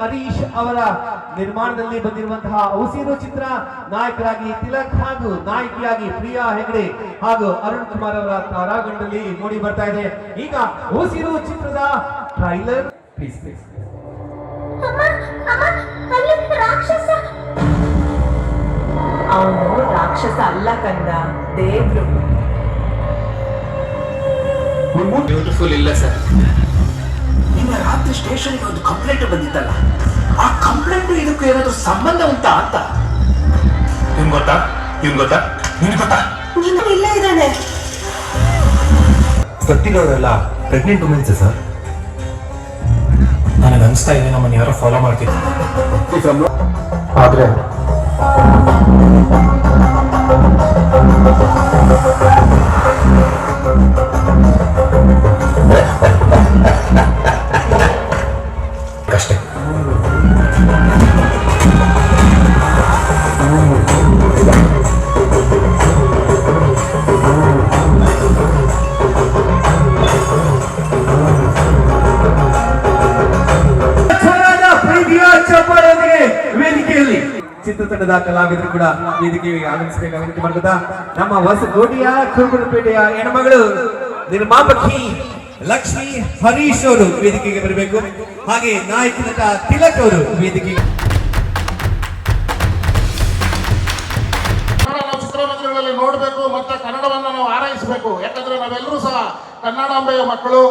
ಹರೀಶ್ ಅವರ ನಿರ್ಮಾಣದಲ್ಲಿ ಬಂದಿರುವಂತಹ ಔಸಿರು ಚಿತ್ರ ನಾಯಕರಾಗಿ ತಿಲಕ್ ಹಾಗೂ ನಾಯಕಿಯಾಗಿ ಪ್ರಿಯಾ ಹೆಗಡೆ ಹಾಗೂ ಅರುಣ್ ಕುಮಾರ್ ಅವರ ತಾರಾಗಣದಲ್ಲಿ ಮೂಡಿ ಬರ್ತಾ ಇದೆ. ಈಗ ಉಸಿರು ಚಿತ್ರದ ಟ್ರೈಲರ್. ಪ್ಲೀಸ್ ಪ್ಲೀಸ್ ಅಮ್ಮ ಅಮ್ಮ ಅಲ್ಲಿ ರಾಕ್ಷಸ. ಅವನು ರಾಕ್ಷಸ ಅಲ್ಲ ಕಂದ ದೇವ್ರು. ಬ್ಯೂಟಿಫುಲ್ ಇಲ್ಲ ಸರ್ ನಿನ್ನೆ ರಾತ್ರಿ ಸ್ಟೇಷನ್ಗೆ ಒಂದು ಕಂಪ್ಲೇಂಟ್ ಬಂದಿತ್ತಲ್ಲ ಆ ಕಂಪ್ಲೇಂಟ್ ಇದಕ್ಕೂ ಏನಾದ್ರು ಸಂಬಂಧ ಉಂಟಾ ಅಂತ? ನಿಮ್ಗೆ ಗೊತ್ತಾ? ನಿಮ್ಗೆ ಗೊತ್ತಾ? ನಿಮ್ಗೆ ಗೊತ್ತಾ? ನೀನು ಇಲ್ಲೇ ಇದ್ದಾನೆ. ಸತ್ತಿರೋರೆಲ್ಲ ಪ್ರೆಗ್ನೆಂಟ್ ವುಮೆನ್ಸ್ ಸರ್? ನನಗೆ ಅನಿಸ್ತಾ ಇದೆ ನಮ್ಮನ್ನು ಯಾರೋ ಫಾಲೋ ಮಾಡ್ತಿದ್ರು ಆದ್ರೆ ಚೆನ್ನಾದ ಪ್ರೀತಿಯ ಚಪ್ಪಾಳೆಯೊಂದಿಗೆ ವೇದಿಕೆಯಲ್ಲಿ ಚಿತ್ರತಂಡದ ಕಲಾವಿದರು ಕೂಡ ವೇದಿಕೆಗೆ ಆಗಮಿಸಬೇಕಾಗಿ ನಮ್ಮ ಹೊಸ ಕೋಟಿಯ ಹೊಸಕೋಟೆಯ ಕುರುಬರಪೇಟೆಯ ಹೆಣ್ಮಗಳು ನಿರ್ಮಾಪಕಿ ಲಕ್ಷ್ಮಿ ಹರೀಶ್ ಅವರು ವೇದಿಕೆಗೆ ಬರಬೇಕು. ಹಾಗೆ ನಾಯಕ ನಟ ತಿಲಕ್ ಅವರು ವೇದಿಕೆಗೆ ನೋಡಬೇಕು ಮತ್ತೆ ಕನ್ನಡವನ್ನು ನಾವು ಆರೈಸಬೇಕು. ಯಾಕಂದ್ರೆ ನಾವೆಲ್ಲರೂ ಸಹ ಕನ್ನಡಾಂಬೆಯ ಮಕ್ಕಳು.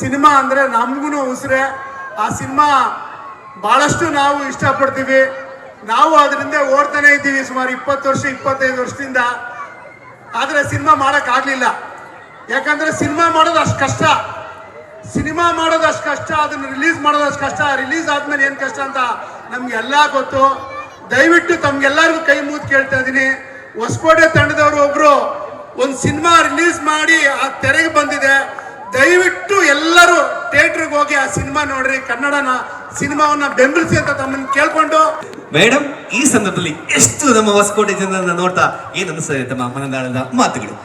ಸಿನಿಮಾ ಅಂದರೆ ನಮಗೂ ಉಸಿರೆ. ಆ ಸಿನಿಮಾ ಭಾಳಷ್ಟು ನಾವು ಇಷ್ಟಪಡ್ತೀವಿ. ನಾವು ಅದರಿಂದ ಓಡ್ತಾನೆ ಇದ್ದೀವಿ ಸುಮಾರು ಇಪ್ಪತ್ತು ವರ್ಷ, ಇಪ್ಪತ್ತೈದು ವರ್ಷದಿಂದ. ಆದರೆ ಸಿನಿಮಾ ಮಾಡೋಕ್ಕಾಗಲಿಲ್ಲ ಯಾಕಂದರೆ ಸಿನಿಮಾ ಮಾಡೋದು ಅಷ್ಟು ಕಷ್ಟ. ಸಿನಿಮಾ ಮಾಡೋದು ಅಷ್ಟು ಕಷ್ಟ, ಅದನ್ನು ರಿಲೀಸ್ ಮಾಡೋದು ಅಷ್ಟು ಕಷ್ಟ. ರಿಲೀಸ್ ಆದ್ಮೇಲೆ ಏನು ಕಷ್ಟ ಅಂತ ನಮ್ಗೆಲ್ಲ ಗೊತ್ತು. ದಯವಿಟ್ಟು ತಮ್ಗೆಲ್ಲರಿಗೂ ಕೈ ಮುಗಿದು ಕೇಳ್ತಾ ಇದ್ದೀನಿ. ಹೊಸಕೋಟೆ ತಂಡದವರು ಒಬ್ಬರು ಒಂದು ಸಿನಿಮಾ ರಿಲೀಸ್ ಮಾಡಿ ಆ ತೆರೆಗೆ ಬಂದಿದೆ. ದಯವಿಟ್ಟು ಎಲ್ಲರೂ ಥಿಯೇಟರ್ಗೆ ಹೋಗಿ ಆ ಸಿನಿಮಾ ನೋಡ್ರಿ. ಕನ್ನಡನ ಸಿನಿಮಾವನ್ನ ಬೆಂಬಲಿಸಿ ಅಂತ ತಮ್ಮನ್ನು ಕೇಳ್ಕೊಂಡು. ಮೇಡಮ್ ಈ ಸಂದರ್ಭದಲ್ಲಿ ಎಷ್ಟು ನಮ್ಮ ಹೊಸಕೋಟೆ ಜನರನ್ನ ನೋಡ್ತಾ ಏನು ಅನಿಸ್ತದೆ ತಮ್ಮ ಮನದಾಳದ ಮಾತುಗಳು?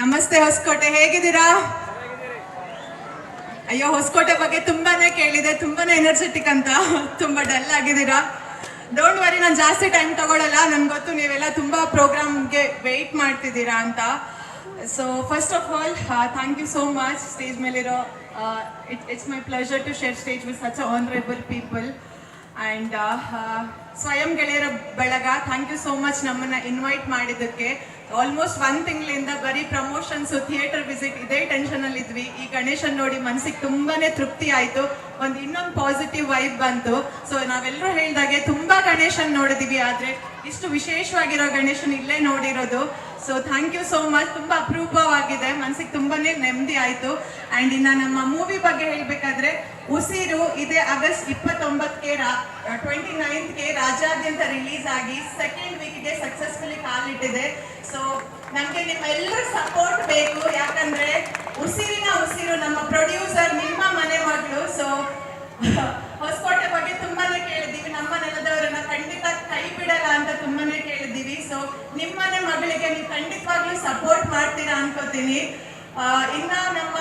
ನಮಸ್ತೆ ಹೊಸಕೋಟೆ ಹೇಗಿದ್ದೀರಾ? ಅಯ್ಯೋ ಹೊಸಕೋಟೆ ಬಗ್ಗೆ ತುಂಬಾನೇ ಕೇಳಿದೆ ತುಂಬಾನೇ ಎನರ್ಜೆಟಿಕ್ ಅಂತ. ತುಂಬಾ ಡಲ್ ಆಗಿದ್ದೀರಾ? ಡೋಂಟ್ ವರಿ ನಾನು ಜಾಸ್ತಿ ಟೈಮ್ ತಗೊಳ್ಳಲ್ಲ ನನ್ಗೆ ಗೊತ್ತು ನೀವೆಲ್ಲ ತುಂಬಾ ಪ್ರೋಗ್ರಾಮ್ಗೆ ವೆಯ್ಟ್ ಮಾಡ್ತಿದ್ದೀರಾ ಅಂತ. So first of all thank you so much stage ಮೇಲಿರೋ it it's my pleasure to share stage with such honourable people and ಸ್ವಯಂ ಗೆಳೆಯರ ಬಳಗ ಥ್ಯಾಂಕ್ ಯು ಸೋ ಮಚ್ ನಮ್ಮನ್ನು ಇನ್ವೈಟ್ ಮಾಡಿದ್ದಕ್ಕೆ. ಆಲ್ಮೋಸ್ಟ್ ಒಂದು ತಿಂಗಳಿಂದ ಬರೀ ಪ್ರಮೋಷನ್ಸು ಥಿಯೇಟರ್ ವಿಸಿಟ್ ಇದೇ ಟೆನ್ಷನಲ್ಲಿ ಇದ್ವಿ. ಈ ಗಣೇಶನ್ ನೋಡಿ ಮನಸ್ಸಿಗೆ ತುಂಬಾ ತೃಪ್ತಿ ಆಯಿತು. ಒಂದು ಇನ್ನೊಂದು ಪಾಸಿಟಿವ್ ವೈಬ್ ಬಂತು. ಸೊ ನಾವೆಲ್ಲರೂ ಹೇಳಿದಾಗೆ ತುಂಬ ಗಣೇಶನ್ ನೋಡಿದೀವಿ. ಆದರೆ, ಇಷ್ಟು ವಿಶೇಷವಾಗಿರೋ ಗಣೇಶನ್ ಇಲ್ಲೇ ನೋಡಿರೋದು. So thank you so much ತುಂಬಾ ಅಪರೂಪವಾಗಿದೆ. ಮನ್ಸಿಗೆ ತುಂಬಾನೇ ನೆಮ್ಮದಿ ಆಯ್ತು. ಅಂಡ್ ಇನ್ನ ನಮ್ಮ ಮೂವಿ ಬಗ್ಗೆ ಹೇಳ್ಬೇಕಾದ್ರೆ, ಉಸಿರು ಇದೆ ಆಗಸ್ಟ್ ಇಪ್ಪತ್ತೊಂಬತ್ತಕ್ಕೆ ಟ್ವೆಂಟಿ ನೈನ್ತ್ಗೆ ರಾಜ್ಯಾದ್ಯಂತ ರಿಲೀಸ್ ಆಗಿ ಸೆಕೆಂಡ್ ವೀಕ್ಗೆ ಸಕ್ಸಸ್ಫುಲಿ ಕಾಲಿಟ್ಟಿದೆ. ಸೊ ನಮಗೆ ನಿಮ್ಮೆಲ್ಲರ ಸಪೋರ್ಟ್ ಬೇಕು. ಯಾಕಂದ್ರೆ ಉಸಿರಿನ ಉಸಿರು ನಮ್ಮ ಪ್ರೊಡ್ಯೂಸರ್ ನಿಮ್ಮ ಮನೆ ಮಗಳು ಸೊ ಹೊಸಕೋಟೆ ಬಗ್ಗೆ ತುಂಬಾನೇ ಕೇಳಿದೀವಿ ನಮ್ಮ ನೆಲದವರನ್ನ ಖಂಡಿತ ಕೈ ಬಿಡಲ್ಲ ಅಂತ ತುಂಬಾನೇ ಕೇಳಿದೀವಿ ಸೊ ನಿಮ್ಮನೆ ಮಗಳಿಗೆ ನೀವು ಖಂಡಿತವಾಗ್ಲೂ ಸಪೋರ್ಟ್ ಆ, ಇನ್ನ ನಮ್ಮ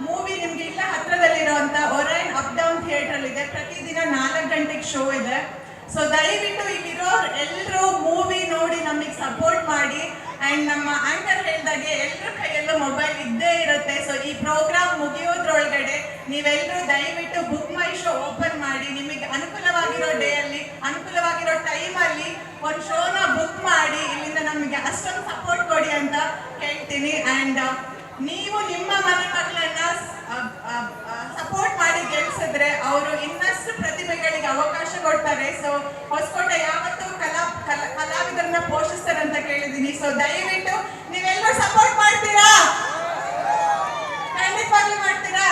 ಮೂವಿ ನಿಮ್ಗೆ ಇಲ್ಲ ಹತ್ರದಲ್ಲಿರುವಂತ ಒರೈನ್ ಅಪ್ ಡೌನ್ ಥಿಯೇಟರ್ ಇದೆ. ಪ್ರತಿದಿನ ನಾಲ್ಕು ಗಂಟೆಗೆ ಶೋ ಇದೆ. ಸೊ ದಯವಿಟ್ಟು ಇಲ್ಲಿರೋ ಎಲ್ಲರೂ ಮೂವಿ ನೋಡಿ ನಮಗೆ ಸಪೋರ್ಟ್ ಮಾಡಿ. ಅಂಡ್ ನಮ್ಮ ಆಂಕರ್ ಹೇಳ್ದಾಗೆ ಎಲ್ಲರ ಕೈಯಲ್ಲೂ ಮೊಬೈಲ್ ಇದ್ದೇ ಇರುತ್ತೆ. ಸೊ ಈ ಪ್ರೋಗ್ರಾಮ್ ಮುಗಿಯೋದ್ರೊಳಗಡೆ ನೀವೆಲ್ಲರೂ ದಯವಿಟ್ಟು ಬುಕ್ ಮೈ ಶೋ ಓಪನ್ ಮಾಡಿ. ನಿಮಗೆ ಅನುಕೂಲ ಅನುಕೂಲವಾಗಿರೋ ಟೈಮಲ್ಲಿ ಒಂದು ಶೋನ ಬುಕ್ ಮಾಡಿ, ಇಲ್ಲಿಂದ ನಮಗೆ ಅಷ್ಟೊಂದು ಸಪೋರ್ಟ್ ಕೊಡಿ ಅಂತ ಹೇಳ್ತೀನಿ ಆ್ಯಂಡ್ ನೀವು ನಿಮ್ಮ ಮನೆ ಮಕ್ಕಳನ್ನ ಸಪೋರ್ಟ್ ಮಾಡಿ ಗೆಲ್ಸಿದ್ರೆ ಅವರು ಇನ್ನಷ್ಟು ಪ್ರತಿಭೆಗಳಿಗೆ ಅವಕಾಶ ಕೊಡ್ತಾರೆ. ಸೊ ಹೊಸಕೋಟೆ ಯಾವತ್ತೂ ಕಲಾ, ಕಲಾ- ಕಲಾವಿದರನ್ನ ಪೋಷಿಸ್ತಾರೆ ಅಂತ ಕೇಳಿದ್ದೀನಿ. ಸೊ ದಯವಿಟ್ಟು ನೀವೆಲ್ಲರೂ ಸಪೋರ್ಟ್ ಮಾಡ್ತೀರಾ ಖಂಡಿತವಾಗ್ಲೂ ಮಾಡ್ತೀರಾ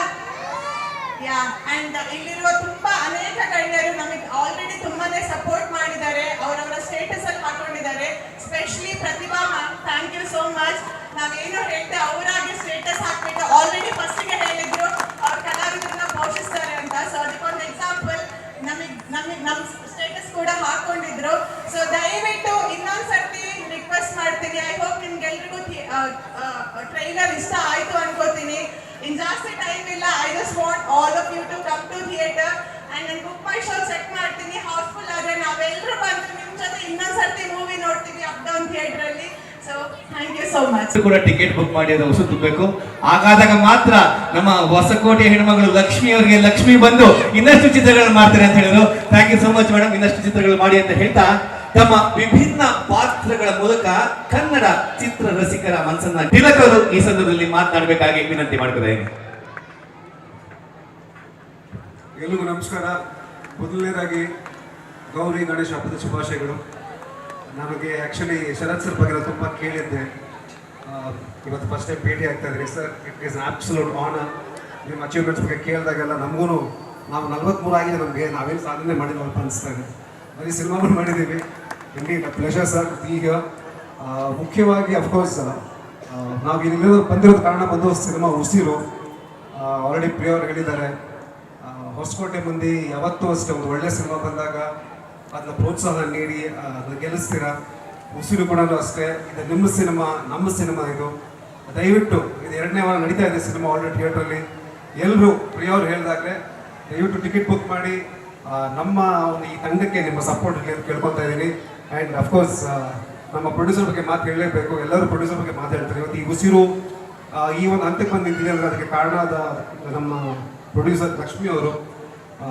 ಯಾ ಅಂಡ್ ಇಲ್ಲಿರುವ ತುಂಬಾ ಅನೇಕ ಗಣ್ಯರು ನಮಗೆ ಆಲ್ರೆಡಿ ತುಂಬಾನೇ ಸಪೋರ್ಟ್ ಮಾಡಿದ್ದಾರೆ ಅವರವರ ಸ್ಟೇಟಸ್ ಅಲ್ಲಿ ಹಾಕೊಂಡಿದ್ದಾರೆ specially Pratibha ma'am thank you so much ನಾವೇನು ಹೇಳ್ತೆ ಅವರಾಗಿ ಸ್ಟೇಟಸ್ ಹಾಕ್ಬಿಟ್ಟು ಆಲ್ರೆಡಿ ಫಸ್ಟಿಗೆ ಹೇಳಿದ್ರು. ಅವ್ರ ಕಲಾವಿದರನ್ನ ಪೋಷಿಸ್ತಾರೆ ಅಂತ. ಸೊ ಅದಕ್ಕೊಂದು ಎಕ್ಸಾಂಪಲ್ ನಮಗೆ ನಮಗೆ ನಮ್ಮ ಸ್ಟೇಟಸ್ ಕೂಡ ಹಾಕೊಂಡಿದ್ರು. ಸೊ ದಯವಿಟ್ಟು ಇನ್ನೊಂದ್ಸರ್ತಿ ರಿಕ್ವೆಸ್ಟ್ ಮಾಡ್ತೀನಿ. ಐ ಹೋಪ್ ನಿಮ್ಗೆಲ್ರಿಗೂ ಟ್ರೈಲರ್ ಇಷ್ಟ ಆಯಿತು ಅನ್ಕೋತೀನಿ. ಇನ್ ಜಾಸ್ತಿ ಟೈಮ್ ಇಲ್ಲ. I just want all of you to come to theatre and ನಾನು ಬುಕ್ ಮೈ ಶೋ ಸೆಟ್ ಮಾಡ್ತೀನಿ. ಹೌಸ್ಫುಲ್ ಆದರೆ ನಾವೆಲ್ಲರೂ ಬಂದು ನಿಮ್ಮ ಜೊತೆ ಇನ್ನೊಂದ್ಸರ್ತಿ ಮೂವಿ ನೋಡ್ತೀವಿ ಅಪ್ ಡೌನ್ ಥಿಯೇಟರ್ ಅಲ್ಲಿ so thank you so much ಕೂಡ ಟಿಕೆಟ್ ಬುಕ್ ಮಾಡಿ ಅದು ಹೊಸ ತುಂಬಬೇಕು ಹಾಗಾದಾಗ ಮಾತ್ರ ನಮ್ಮ ಹೊಸಕೋಟೆಯ ಹೆಣ್ಮಗಳು ಲಕ್ಷ್ಮಿ ಅವರಿಗೆ ಲಕ್ಷ್ಮಿ ಬಂದು ಇನ್ನಷ್ಟು ಚಿತ್ರಗಳನ್ನು ಮಾಡ್ತಾರೆ ಅಂತ ಹೇಳಿದ್ರು. Thank you so much madam ಇನ್ನಷ್ಟು ಚಿತ್ರಗಳು ಮಾಡಿ ಅಂತ ಹೇಳ್ತಾ ತಮ್ಮ ವಿಭಿನ್ನ ಪಾತ್ರಗಳ ಮೂಲಕ ಕನ್ನಡ ಚಿತ್ರ ರಸಿಕರ ಮನಸ್ಸನ್ನ ತಿಲಕರು ಈ ಸಂದರ್ಭದಲ್ಲಿ ಮಾತನಾಡಬೇಕಾಗಿ ವಿನಂತಿ ಮಾಡ್ತಾರೆ ಎಲ್ರಿಗೂ ನಮಸ್ಕಾರ. ಮೊದಲನೇದಾಗಿ ಗೌರಿ ಗಣೇಶ ಹಬ್ಬದ ಶುಭಾಶಯಗಳು. ನಮಗೆ ಆ್ಯಕ್ಚುಲಿ ಶರತ್ ಸರ್ ಬಗ್ಗೆ ತುಂಬ ಕೇಳಿದ್ದೆ. ಇವತ್ತು ಫಸ್ಟ್ ಟೈಮ್ ಭೇಟಿ ಆಗ್ತಾ ಇದ್ರಿ. Sir it is absolute honour ನಿಮ್ಮ ಅಚೀವ್ಮೆಂಟ್ಸ್ ಬಗ್ಗೆ ಕೇಳಿದಾಗೆಲ್ಲ ನಮಗೂ ನಾವು ನಲ್ವತ್ಮೂರು ಆಗಿದೆ ನಮಗೆ. ನಾವೇನು ಸಾಧನೆ ಮಾಡಿಲ್ಲ ಅಂತ ಅನಿಸ್ತಾ ಇದೆ. ಬರೀ ಸಿನಿಮಾಗಳು ಮಾಡಿದ್ದೀವಿ. ಇಲ್ಲಿ ಪ್ಲೆಷರ್ ಸರ್ ಈಗ ಮುಖ್ಯವಾಗಿ ಅಫ್ಕೋರ್ಸ್ ನಾವು ಇಲ್ಲಿ ಬಂದಿರೋದು ಕಾರಣ ಬಂದು ಸಿನಿಮಾ ಉಸಿರು. ಆಲ್ರೆಡಿ ಪ್ರಿಯವ್ರು ಹೇಳಿದ್ದಾರೆ. ಹೊಸಕೋಟೆ ಮಂದಿ ಯಾವತ್ತೂ ಅಷ್ಟೇ ಒಂದು ಒಳ್ಳೆ ಸಿನಿಮಾ ಬಂದಾಗ ಅದನ್ನ ಪ್ರೋತ್ಸಾಹ ನೀಡಿ ಅದನ್ನ ಗೆಲ್ಲಿಸ್ತೀರಾ? ಉಸಿರು ಕೂಡ ಅಷ್ಟೇ. ಇದು ನಿಮ್ಮ ಸಿನಿಮಾ, ನಮ್ಮ ಸಿನಿಮಾ ಇದು. ದಯವಿಟ್ಟು ಇದು ಎರಡನೇ ವಾರ ನಡೀತಾ ಇದೆ ಸಿನಿಮಾ ಆಲ್ರೆಡಿ ಥಿಯೇಟ್ರಲ್ಲಿ ಎಲ್ಲರೂ ಪ್ರಿಯವ್ರು ಹೇಳಿದಾಗಲೇ, ದಯವಿಟ್ಟು ಟಿಕೆಟ್ ಬುಕ್ ಮಾಡಿ ನಮ್ಮ ಒಂದು ಈ ತಂಡಕ್ಕೆ ನಿಮ್ಮ ಸಪೋರ್ಟ್ ಇರಲಿ ಅಂತ ಕೇಳ್ಕೊತಾ ಇದ್ದೀನಿ. ಆ್ಯಂಡ್ ಅಫ್ಕೋರ್ಸ್ ನಮ್ಮ ಪ್ರೊಡ್ಯೂಸರ್ ಬಗ್ಗೆ ಮಾತು ಹೇಳಲೇಬೇಕು. ಎಲ್ಲರೂ ಪ್ರೊಡ್ಯೂಸರ್ ಬಗ್ಗೆ ಮಾತಾಡ್ತಾರೆ ಇವತ್ತು ಈ ಉಸಿರು ಈ ಒಂದು ಹಂತಕ್ಕೆ ಬಂದು ಅದಕ್ಕೆ ಕಾರಣ ಆದ ನಮ್ಮ ಪ್ರೊಡ್ಯೂಸರ್ ಲಕ್ಷ್ಮಿ ಅವರು. ಆ,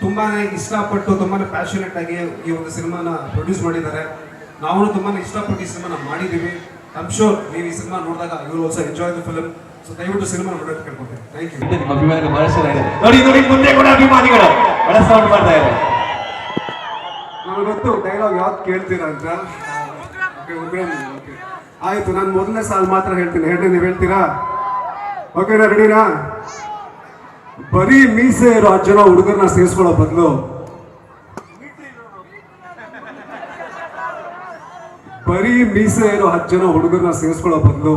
ತುಂಬಾನೇ ಇಷ್ಟಪಟ್ಟು ತುಂಬಾ ಪ್ಯಾಷನೇಟ್ ಆಗಿ ಈ ಒಂದು ಸಿನಿಮಾನ ಪ್ರೊಡ್ಯೂಸ್ ಮಾಡಿದ್ದಾರೆ. ನಾವು ತುಂಬಾ ಇಷ್ಟಪಟ್ಟು ಈ ಸಿನಿಮಾನ ಮಾಡಿದ್ದೀವಿ. ಐಮ್ ಶೋರ್ ನೀವು ಈ ಸಿನಿಮಾ ನೋಡಿದಾಗ you also enjoy the film so ದಯವಿಟ್ಟು ಸಿನಿಮಾ ನೋಡೋದಕ್ಕೆ ಕೇಳ್ಕೊತೀನಿ ಥ್ಯಾಂಕ್ ಯು ನಿಮ್ಮ ಅಭಿಮಾನಿಗಳು ಬಹಳಷ್ಟು ಇದೆ ನೋಡಿ ನೋಡಿ ಮುಂದೆ ಕೂಡ ಅಭಿಮಾನಿಗಳು. ಬಹಳ ಸೌಂಡ್ ಮಾಡ್ತಾ ಇದ್ದಾರೆ. ನನಗೆ ಗೊತ್ತು ಡೈಲಾಗ್ ಯಾವ್ದು ಕೇಳ್ತೀರಾ ಅಂತ. ಆಯ್ತು ನಾನು ಮೊದಲನೇ ಸಾಲು ಮಾತ್ರ ಹೇಳ್ತೀನಿ. ಎರಡನೇ ನೀವು ಹೇಳ್ತೀರಾ? ಓಕೆನಾ ರೆಡಿನಾ ಬರೀ ಮೀಸೆ ಇರೋ ಜನ ಹುಡುಗರನ್ನ ಸೇರಿಸ್ಕೊಳ್ಳೋ ಬದಲು. ಬರೀ ಮೀಸೆ ಇರೋ ಹತ್ತು ಜನ ಹುಡುಗರನ್ನ ಸೇರಿಸ್ಕೊಳ್ಳೋ ಬದಲು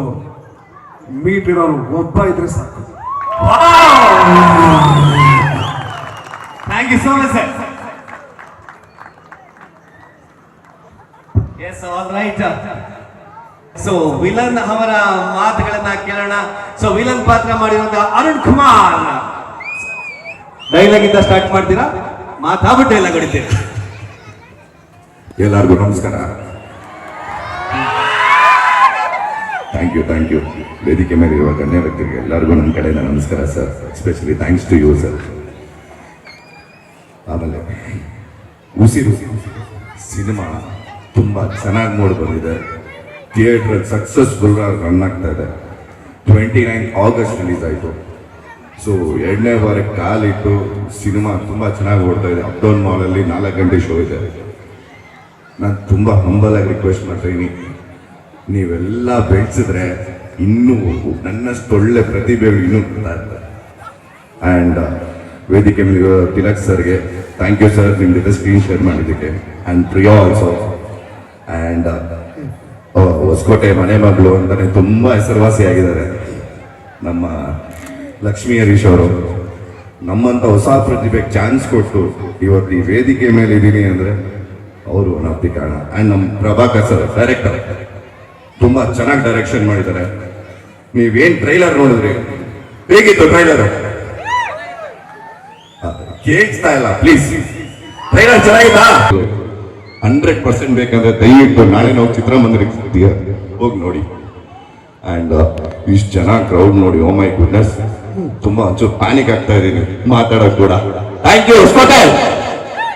ಮೀಟ್ ಇರೋರು ಒಬ್ಬ ಇದ್ರೆ ಸಾಕು. Thank you so much sir yes right so villain ಅವರ ಮಾತುಗಳನ್ನ ಕೇಳೋಣ. ಸೊ ವಿಲನ್ ಪಾತ್ರ ಮಾಡಿರುವಂತಹ ಅರುಣ್ ಕುಮಾರ್. ಡೈಲಾಗ್ ಇಂದ ಸ್ಟಾರ್ಟ್ ಮಾಡ್ತೀರಾ? ಮಾತಾಬಿಟ್ಟು ಡೈಲಾಗ್ ಹೊಡಿತೀರಾ ಎಲ್ಲರಿಗೂ ನಮಸ್ಕಾರ. ಥ್ಯಾಂಕ್ ಯು ಥ್ಯಾಂಕ್ ಯು ವೇದಿಕೆ ಮೇಲೆ ಇರುವ ಗಣ್ಯ ವ್ಯಕ್ತಿಗೆ ಎಲ್ಲರಿಗೂ ನನ್ನ ಕಡೆಯಿಂದ ನಮಸ್ಕಾರ sir especially thanks to you sir ಆಮೇಲೆ ಉಸಿರು ಸಿನಿಮಾ ತುಂಬ ಚೆನ್ನಾಗಿ ಮೂಡಿ ಬಂದಿದೆ. ಥಿಯೇಟ್ರ್ ಸಕ್ಸಸ್ಫುಲ್ ರನ್ ಆಗ್ತಾ ಇದೆ. ಟ್ವೆಂಟಿ ನೈನ್ ಆಗಸ್ಟ್ ರಿಲೀಸ್ ಆಯಿತು. ಸೊ ಎರಡನೇ ವಾರಕ್ಕೆ ಕಾಲಿಟ್ಟು ಸಿನಿಮಾ ತುಂಬ ಚೆನ್ನಾಗಿ ಓಡ್ತಾ ಇದೆ. ಅಪ್ಡೌನ್ ಮಾಲಲ್ಲಿ ನಾಲ್ಕು ಗಂಟೆ ಶೋ ಇದೆ. ನಾನು ತುಂಬ ಹಂಬಲಾಗಿ ರಿಕ್ವೆಸ್ಟ್ ಮಾಡ್ತೀನಿ ನೀವೆಲ್ಲ ಬೆಳೆಸಿದ್ರೆ ಇನ್ನೂ ನನ್ನಷ್ಟು ಒಳ್ಳೆ ಪ್ರತಿಭೆಗಳು ಇನ್ನೂ ಬರ್ತಾ ಇರ್ತಾರೆ ಆ್ಯಂಡ್ ವೇದಿಕೆ ಮೇಲೆ ತಿಲಕ್ ಸರ್ಗೆ ಥ್ಯಾಂಕ್ ಯು ಸರ್ ನಿಮ್ಮ ಜೊತೆ ಸ್ಕ್ರೀನ್ ಶೇರ್ ಮಾಡಿದ್ದಕ್ಕೆ. And Priya also and Hoskote ಮನೆ ಮಗಳು ಅಂತಲೇ ತುಂಬ ಹೆಸರುವಾಸಿಯಾಗಿದ್ದಾರೆ. ನಮ್ಮ ಲಕ್ಷ್ಮೀ ಹರೀಶ್ ಅವರು ನಮ್ಮಂಥ ಹೊಸ ಪ್ರತಿಭೆಗೆ ಚಾನ್ಸ್ ಕೊಟ್ಟು ಇವತ್ತು ಈ ವೇದಿಕೆ ಮೇಲೆ ಇದ್ದೀನಿ ಅಂದರೆ ಅವರು ಅನಾಪ್ತಿ ಕಾರಣ. ಆ್ಯಂಡ್ ನಮ್ಮ ಪ್ರಭಾಕರ್ ಸರ್ ಡೈರೆಕ್ಟರ್ ತುಂಬ ಚೆನ್ನಾಗಿ ಡೈರೆಕ್ಷನ್ ಮಾಡಿದ್ದಾರೆ. ನೀವೇನು ಟ್ರೈಲರ್ ನೋಡಿದ್ರಿ? ಹೇಗಿತ್ತು ಟ್ರೈಲರ್ ಕೇಳಿಸ್ತಾ ಇಲ್ಲ ಪ್ಲೀಸ್ ಟ್ರೈಲರ್ ಚೆನ್ನಾಗಿತ್ತಾ? ಹಂಡ್ರೆಡ್ ಪರ್ಸೆಂಟ್ ಬೇಕಂದ್ರೆ ದಯವಿಟ್ಟು ನಾಳೆ ನಾವು ಚಿತ್ರಮಂದಿರಕ್ಕೆ ಹೋಗಿ ನೋಡಿ. ಆ್ಯಂಡ್ ಇಷ್ಟು ಜನ ಕ್ರೌಡ್ ನೋಡಿ ಓ ಮೈ ಗುಡ್ನೆಸ್ ತುಂಬಾ ಒಂಚೂರು ಪ್ಯಾನಿಕ್ ಆಗ್ತಾ ಇದೀನಿ ಮಾತಾಡೋಕ್ ಕೂಡ. Thank you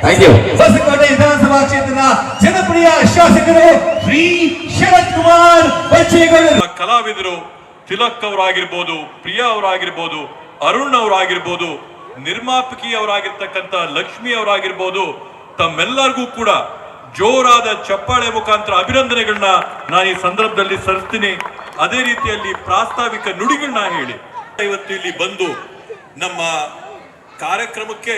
thank you Hoskote ವಿಧಾನಸಭಾ ಕ್ಷೇತ್ರದ ಜನಪ್ರಿಯ ಶಾಸಕರು ಶ್ರೀ ಶರತ್ ಕುಮಾರ್ ಬಚ್ಚೇಗೌಡರು. ಕಲಾವಿದರು ತಿಲಕ್ ಅವರಾಗಿರ್ಬೋದು ಪ್ರಿಯಾ ಅವರಾಗಿರ್ಬೋದು ಅರುಣ್ ಅವರಾಗಿರ್ಬೋದು ನಿರ್ಮಾಪಕಿ ಅವರಾಗಿರ್ತಕ್ಕಂಥ ಲಕ್ಷ್ಮಿ ಅವರಾಗಿರ್ಬೋದು ತಮ್ಮೆಲ್ಲರಿಗೂ ಕೂಡ ಜೋರಾದ ಚಪ್ಪಾಳೆ ಮುಖಾಂತರ ಅಭಿನಂದನೆಗಳನ್ನ ನಾನು ಈ ಸಂದರ್ಭದಲ್ಲಿ ಸಲ್ಲಿಸ್ತೀನಿ. ಅದೇ ರೀತಿಯಲ್ಲಿ ಪ್ರಾಸ್ತಾವಿಕ ನುಡಿಗಳನ್ನ ಹೇಳಿ. ಇವತ್ತು ಇಲ್ಲಿ ಬಂದು ನಮ್ಮ ಕಾರ್ಯಕ್ರಮಕ್ಕೆ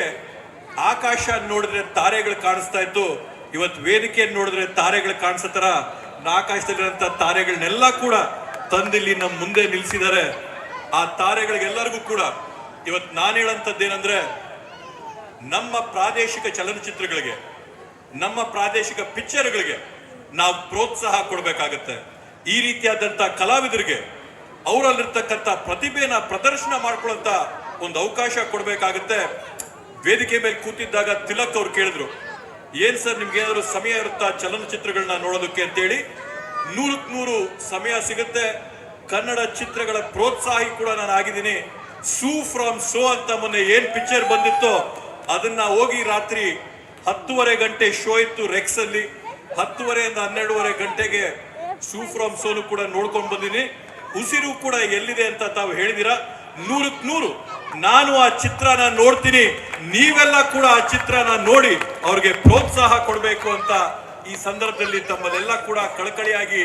ಆಕಾಶ ನೋಡಿದ್ರೆ ತಾರೆಗಳು ಕಾಣಿಸ್ತಾ ಇತ್ತು. ಇವತ್ತು ವೇದಿಕೆಯನ್ನು ನೋಡಿದ್ರೆ ತಾರೆಗಳು ಕಾಣಿಸೋ ತರ ಆಕಾಶದಲ್ಲಿರುವಂತ ತಾರೆಗಳನ್ನೆಲ್ಲ ಕೂಡ ತಂದಿಲ್ಲಿ ನಮ್ಮ ಮುಂದೆ ನಿಲ್ಲಿಸಿದ್ದಾರೆ. ಆ ತಾರೆಗಳಿಗೆಲ್ಲರಿಗೂ ಕೂಡ ಇವತ್ತು ನಾನು ಹೇಳಂತದ್ದೇನೆಂದ್ರೆ ನಮ್ಮ ಪ್ರಾದೇಶಿಕ ಚಲನಚಿತ್ರಗಳಿಗೆ, ನಮ್ಮ ಪ್ರಾದೇಶಿಕ ಪಿಕ್ಚರ್ಗಳಿಗೆ ನಾವು ಪ್ರೋತ್ಸಾಹ ಕೊಡಬೇಕಾಗತ್ತೆ. ಈ ರೀತಿಯಾದಂಥ ಕಲಾವಿದರಿಗೆ ಅವರಲ್ಲಿರ್ತಕ್ಕಂಥ ಪ್ರತಿಭೆನ ಪ್ರದರ್ಶನ ಮಾಡ್ಕೊಳ್ಳೋಂಥ ಒಂದು ಅವಕಾಶ ಕೊಡಬೇಕಾಗತ್ತೆ. ವೇದಿಕೆ ಮೇಲೆ ಕೂತಿದ್ದಾಗ ತಿಲಕ್ ಅವ್ರು ಕೇಳಿದ್ರು, ಏನ್ ಸರ್, ನಿಮ್ಗೆ ಏನಾದ್ರು ಸಮಯ ಇರುತ್ತಾ ಚಲನಚಿತ್ರಗಳನ್ನ ನೋಡೋದಕ್ಕೆ ಅಂತೇಳಿ? ನೂರಕ್ಕೆ ನೂರು ಸಮಯ ಸಿಗುತ್ತೆ. ಕನ್ನಡ ಚಿತ್ರಗಳ ಪ್ರೋತ್ಸಾಹಿ ಕೂಡ ನಾನು ಆಗಿದ್ದೀನಿ. ಸೂ ಫ್ರಮ್ ಸೋ ಅಂತ ಮೊನ್ನೆ ಏನ್ ಪಿಕ್ಚರ್ ಬಂದಿತ್ತೋ, ಅದನ್ನ ಹೋಗಿ ರಾತ್ರಿ ಹತ್ತುವರೆ ಗಂಟೆ ಶೋ ಇತ್ತು ರೆಕ್ಸ್ ಅಲ್ಲಿ ಹತ್ತುವರೆಯಿಂದ ಹನ್ನೆರಡುವರೆ ಗಂಟೆಗೆ ಸೂ ಫ್ರಮ್ ಸೋನು ಕೂಡ ನೋಡ್ಕೊಂಡು ಬಂದಿನಿ. ಉಸಿರು ಕೂಡ ಎಲ್ಲಿದೆ ಅಂತ ತಾವು ಹೇಳಿದಿರ? ನೂರಕ್ಕೆ ನೂರು. ನಾನು ಆ ಚಿತ್ರನ ನೋಡ್ತೀನಿ. ನೀವೆಲ್ಲ ಕೂಡ ಆ ಚಿತ್ರನ ನೋಡಿ ಅವ್ರಿಗೆ ಪ್ರೋತ್ಸಾಹ ಕೊಡಬೇಕು ಅಂತ ಈ ಸಂದರ್ಭದಲ್ಲಿ ತಮ್ಮಲ್ಲೆಲ್ಲ ಕೂಡ ಕಳಕಳಿಯಾಗಿ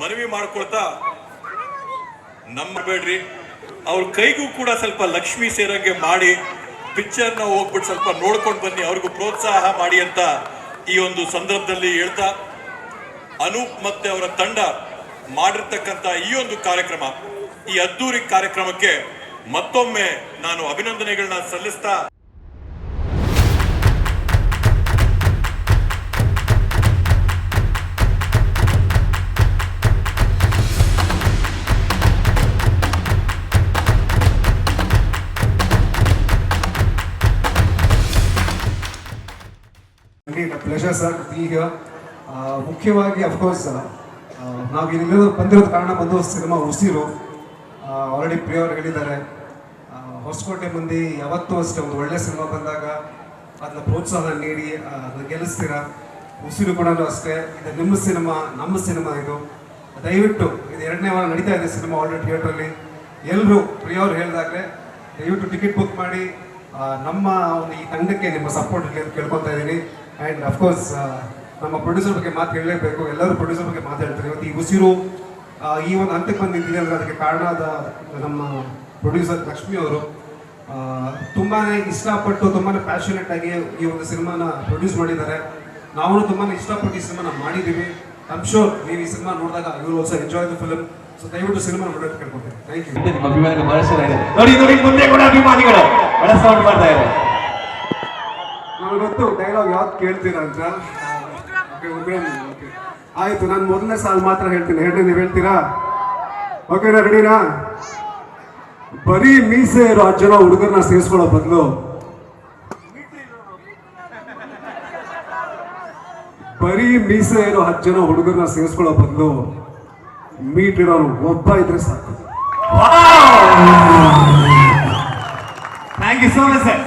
ಮನವಿ ಮಾಡ್ಕೊಳ್ತಾ ನಂಬಬೇಡ್ರಿ ಅವ್ರ ಕೈಗೂ ಕೂಡ ಸ್ವಲ್ಪ ಲಕ್ಷ್ಮಿ ಸೇರಂಗೆ ಮಾಡಿ, ಪಿಕ್ಚರ್ನ ಹೋಗ್ಬಿಟ್ಟು ಸ್ವಲ್ಪ ನೋಡ್ಕೊಂಡು ಬನ್ನಿ, ಅವ್ರಿಗೂ ಪ್ರೋತ್ಸಾಹ ಮಾಡಿ ಅಂತ ಈ ಒಂದು ಸಂದರ್ಭದಲ್ಲಿ ಹೇಳ್ತಾ, ಅನೂಪ್ ಮತ್ತೆ ಅವರ ತಂಡ ಮಾಡಿರ್ತಕ್ಕಂಥ ಈ ಒಂದು ಕಾರ್ಯಕ್ರಮ, ಈ ಅದ್ದೂರಿ ಕಾರ್ಯಕ್ರಮಕ್ಕೆ ಮತ್ತೊಮ್ಮೆ ನಾನು ಅಭಿನಂದನೆಗಳನ್ನ ಸಲ್ಲಿಸ್ತಾ ಪ್ಲೆಷರ್ ಸರ್ ಈಗ ಮುಖ್ಯವಾಗಿ ಅಫ್ಕೋರ್ಸ್ ನಾವು ಇಲ್ಲಿ ಬಂದಿರೋದ ಕಾರಣ ಬಂದು ಸಿನಿಮಾ ಉಸಿರು. ಆಲ್ರೆಡಿ ಪ್ರಿಯವರು ಹೇಳಿದ್ದಾರೆ. ಹೊಸಕೋಟೆ ಮಂದಿ ಯಾವತ್ತೂ ಅಷ್ಟೇ ಒಂದು ಒಳ್ಳೆ ಸಿನಿಮಾ ಬಂದಾಗ ಅದನ್ನ ಪ್ರೋತ್ಸಾಹ ನೀಡಿ ಅದನ್ನ ಗೆಲ್ಲಿಸ್ತೀರ? ಉಸಿರು ಕೂಡ ಅಷ್ಟೇ. ಇದು ನಿಮ್ಮ ಸಿನಿಮಾ, ನಮ್ಮ ಸಿನಿಮಾ ಇದು. ದಯವಿಟ್ಟು ಇದು ಎರಡನೇ ವಾರ ನಡೀತಾ ಇದೆ ಸಿನಿಮಾ ಆಲ್ರೆಡಿ ಥಿಯೇಟ್ರಲ್ಲಿ ಎಲ್ಲರೂ ಪ್ರಿಯವ್ರು ಹೇಳಿದಾಗಲೇ ದಯವಿಟ್ಟು ಟಿಕೆಟ್ ಬುಕ್ ಮಾಡಿ ನಮ್ಮ ಒಂದು ಈ ತಂಡಕ್ಕೆ ನಿಮ್ಮ ಸಪೋರ್ಟ್ ಕೇಳ್ಕೊತಾ ಇದ್ದೀನಿ. ಆ್ಯಂಡ್ ಅಫ್ಕೋರ್ಸ್ ನಮ್ಮ ಪ್ರೊಡ್ಯೂಸರ್ ಬಗ್ಗೆ ಮಾತು ಹೇಳಲೇಬೇಕು. ಎಲ್ಲರೂ ಪ್ರೊಡ್ಯೂಸರ್ ಬಗ್ಗೆ ಮಾತಾಡ್ತಾರೆ ಇವತ್ತು ಈ ಉಸಿರು ಈ ಒಂದು ಹಂತಕ್ಕೆ ಬಂದಿದ್ದೀವಿ ಅಂದರೆ ಅದಕ್ಕೆ ಕಾರಣ ಆದ ನಮ್ಮ ಪ್ರೊಡ್ಯೂಸರ್ ಲಕ್ಷ್ಮಿ ಅವರು ತುಂಬಾ ಇಷ್ಟಪಟ್ಟು ತುಂಬಾ ಪ್ಯಾಷನೇಟ್ ಆಗಿ ಈ ಒಂದು ಸಿನಿಮಾನ ಪ್ರೊಡ್ಯೂಸ್ ಮಾಡಿದ್ದಾರೆ. ನಾವು ತುಂಬಾ ಇಷ್ಟಪಟ್ಟು ಈ ಸಿನಿಮಾನ ಮಾಡಿದ್ದೀವಿ. ಐಮ್ ಶೋರ್ ನೀವು ಈ ಸಿನಿಮಾ ನೋಡಿದಾಗ you also enjoy the film so ದಯವಿಟ್ಟು ಸಿನಿಮಾ ನೋಡೋದು ಕೇಳ್ಕೊತೀನಿ ಥ್ಯಾಂಕ್ ಯು ನಿಮ್ಮ ಚೆನ್ನಾಗಿದೆ ನೋಡಿ ನೋಡಿ ಮುಂದೆ ಕೂಡ ಅಭಿಮಾನಿಗಳು. ಬಹಳ ಸೌಂಡ್ ಮಾಡ್ತಾ ಇದ್ದಾರೆ. ಗೊತ್ತು ಡೈಲಾಗ್ ಯಾವ್ದು ಕೇಳ್ತೀರಾ ಅಂತ. ಆಯ್ತು, ನಾನು ಮೊದಲನೇ ಸಾಲು ಮಾತ್ರ ಹೇಳ್ತೀನಿ. ಹೇಳಿ ನೀವು ಹೇಳ್ತೀರಾ? ಓಕೆನಾ ರೆಡಿನಾ ಬರೀ ಮೀಸೆ ಇರೋ ಹತ್ತು ಜನ ಹುಡುಗರನ್ನ ಸೇರಿಸ್ಕೊಳ್ಳೋ ಬದಲು. ಬರೀ ಮೀಸೆ ಇರೋ ಹತ್ತು ಜನ ಹುಡುಗರನ್ನ ಸೇರಿಸ್ಕೊಳ್ಳೋ ಬದಲು ಮೀಟ್ ಇರೋರು ಒಬ್ಬ ಇದ್ರೆ ಸಾಕು. Thank you so much sir